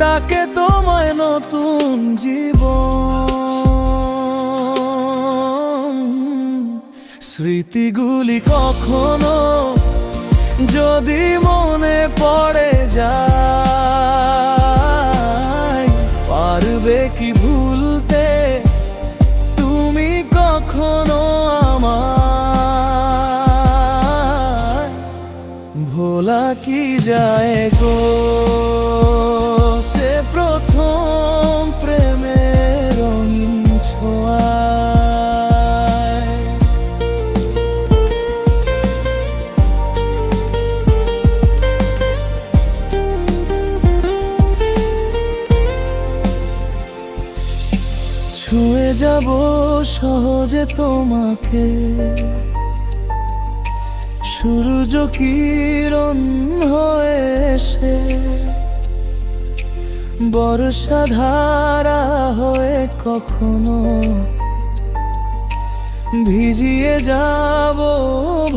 ডাকে তোমায় নতুন জীবন। স্মৃতিগুলি কখনো যদি মনে পড়ে যায়, পারবে কি ভুলতে? তুমি কখনো আমার ভোলা কি যায় গো? প্রথম রঙিন ছোঁয়ায় ছুঁয়ে যাব সহজে তোমাকে। সূর্য কিরণ হয়ে এসে বর্ষা ধারা হয়ে কখনো। ভিজিয়ে যাব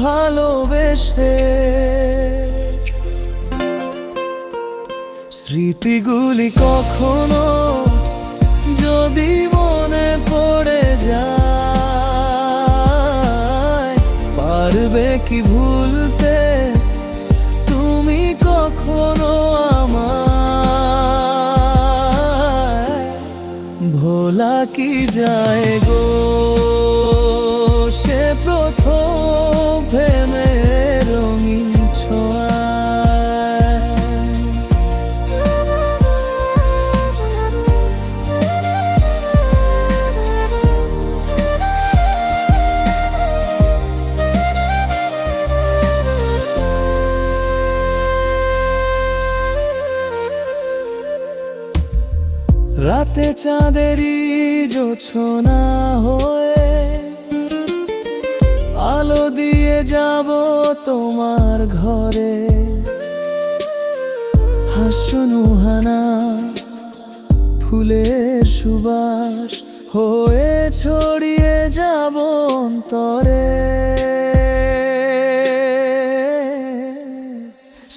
ভালোবেসে। স্মৃতিগুলি কখনো যদি মনে পড়ে যায়, পারবে কি ভোলা কি যায় গো? সে প্রথম প্রেমের রাতে চাঁদেরই জোছনা হয়ে আলো দিয়ে যাব তোমার ঘরে। হাসনুহানা ফুলের সুবাস হয়ে ছড়িয়ে যাব অন্তরে।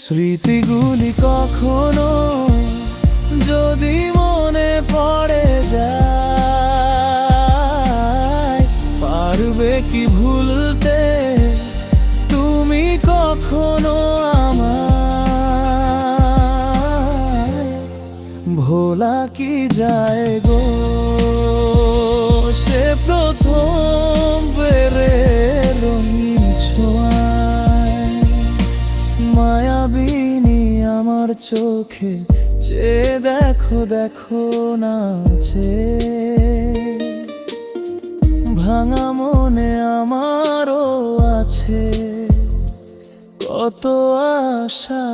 স্মৃতিগুলি কখনো যদি কি ভুলতে? তুমি কখনো আমায় ভোলা কি যায় গো? সে প্রথম বেড়ে রঙিন মায়াবিনী আমার চোখে চেয়ে দেখো দেখো নাচে ভাঙা কত আশা।